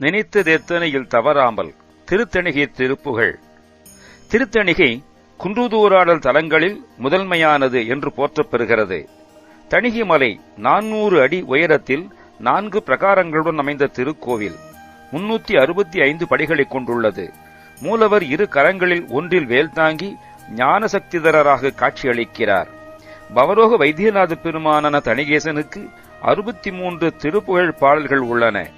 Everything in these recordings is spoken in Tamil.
நினைத்ததெத்தனையில் தவறாமல் திருத்தணிகை திருப்புகழ் திருத்தணிகை குன்றுதூராடல் தலங்களில் முதன்மையானது என்று போற்றப்பெறுகிறது தணிகை மலை நானூறு அடி உயரத்தில் நான்கு பிரகாரங்களுடன் அமைந்த திருக்கோவில். முன்னூத்தி அறுபத்தி ஐந்து படிகளை கொண்டுள்ளது. மூலவர் இரு கரங்களில் ஒன்றில் வேல் தாங்கி ஞானசக்திதரராக காட்சியளிக்கிறார். பவரோக வைத்தியநாத பெருமானான தணிகேசனுக்கு அறுபத்தி மூன்று திருப்புகழ் பாடல்கள் உள்ளன.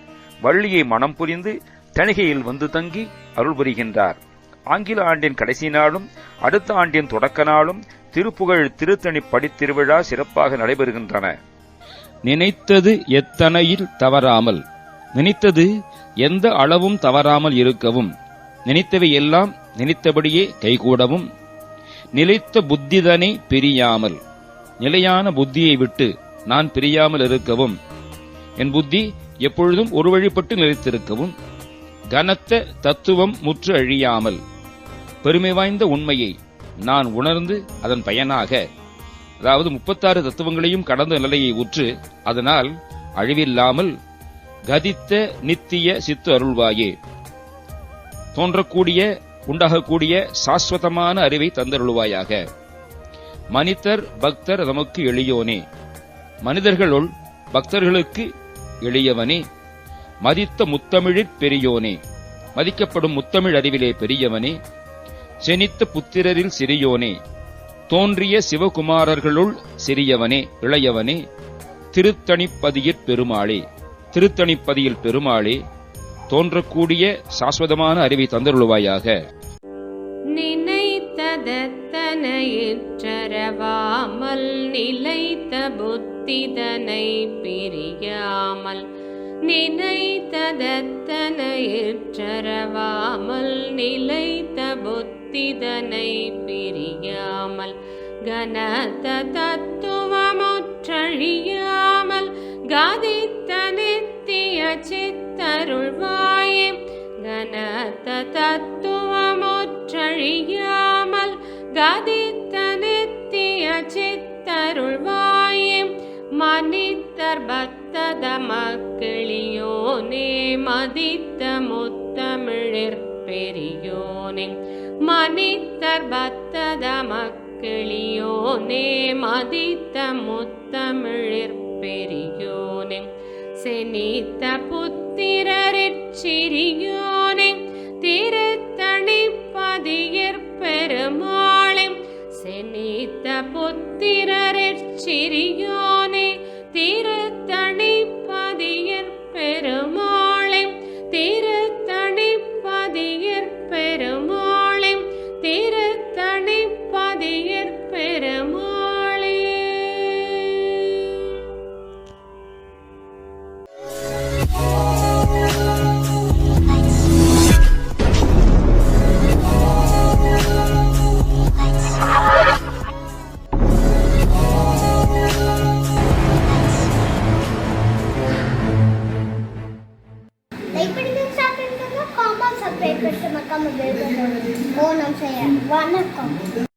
வள்ளியை மனம் புரிந்து தணிகையில் வந்து தங்கி அருள் புரிகின்றார். ஆங்கில ஆண்டின் கடைசி நாளும் அடுத்த ஆண்டின் தொடக்க நாளும் திருப்புகழ் திருத்தணி படித்திருவிழா சிறப்பாக நடைபெறுகின்றன. நினைத்தது எத்தனையில் தவறாமல் நினைத்தது எந்த அளவும் தவறாமல் இருக்கவும் நினைத்தவை எல்லாம் நினைத்தபடியே கைகூடவும் நிலைத்த புத்திதனை பிரியாமல் நிலையான புத்தியை விட்டு நான் பிரியாமல் இருக்கவும் என் புத்தி எப்பொழுதும் ஒரு வழிபட்டு நிலைத்திருக்கவும் கனத்த தத்துவம் முற்று அழியாமல் பெருமை வாய்ந்த உண்மையை நான் உணர்ந்து அதன் பயனாக அதாவது முப்பத்தாறு தத்துவங்களையும் கடந்த நிலையை உற்று அதனால் அழிவில்லாமல் கதித்த நித்திய சித்து அருள்வாயே. தோன்றக்கூடிய உண்டாகக்கூடிய சாஸ்வதமான அறிவை தந்தருள்வாயாக. மனிதர் பக்தர் நமக்கு எளியோனே. மனிதர்களுள் பக்தர்களுக்கு எளியவனே. மதித்த முத்தமிழிற் பெரியோனே. மதிக்கப்படும் முத்தமிழ் அறிவிலே பெரியவனே. செனித்த புத்திரரில் சிறியோனே தோன்றிய சிவகுமாரர்களுள் சிறியவனே இளையவனே திருத்தணிப்பதியிற் பெருமாளே திருத்தணிப்பதியில் பெருமாளே தோன்றக்கூடிய சாஸ்வதமான அறிவை தந்தருள்வாயாக. நினைத்ததத்தனையிற்றரவாமல் நிலைத்த புத்திதனை பிரியாமல் நினைத்ததத்தனையிற்றரவாமல் நிலை புத்திதனை பிரியாமல் கனத்த தத்துவமுற்றழியாமல் கதித்த நித்திய சித்தருள்வாயே கனத்த தத்துவமுற்றழியாமல் கதித்த நித்திய சித்தருள்வாயே மனித்தர் பக்தத மக்களியோனே மதித்த முத்தமிழிற் பெரியோனே. மனிதர் பத்தத மக்களியோனே மதித்த முத்தமிழிற் பெரியோனே. செனித்த புத்திரரிச்சிரியோனே திருத்தணிப்பதியிற் பெருமாளே. செனித்த புத்திரரிற் paper sama kamu beli kamu. Oh,